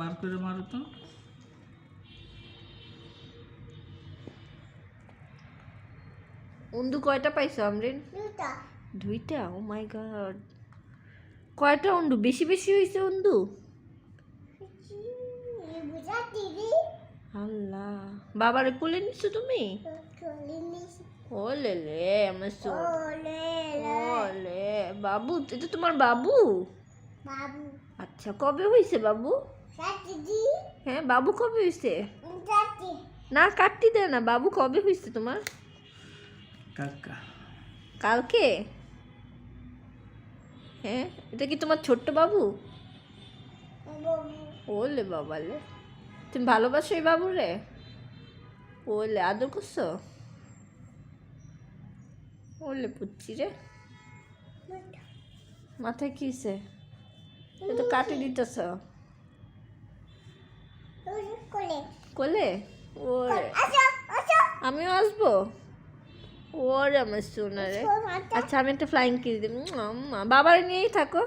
বার করে মারো তো। উন্দু কয়টা পাইছো আমরিন? দুটা দুইটা? ও মাই গড কয়টা উন্দু? বেশি বেশি হয়েছে উন্দু? আল্লাহ। বাবারে কোলে নিছো তুমি? কলিনিস ও লে আমার ওলে ওলে। বাবু এটা তোমার বাবু? বাবু। আচ্ছা কবে হয়েছে বাবু? হ্যাঁ বাবু কবে হয়েছে না কাটতি দে না বাবু কবে হয়েছে তোমার? কালকে? হ্যাঁ এটা কি তোমার ছোট্ট বাবু? বাবু। ওলে বাবালে তুমি ভালোবাসো এই বাবু রে? ওলে আদর করছ? ওলে পুচ্ছি রে। মাথায় কি হয়েছে এ তো কাটি দিতেছ। কোলে। ওর। আমিও আসব? ওরে আমার সোনা রে আচ্ছা আমি একটা ফ্লাইং কিস দিই বাবার নিয়েই থাকো।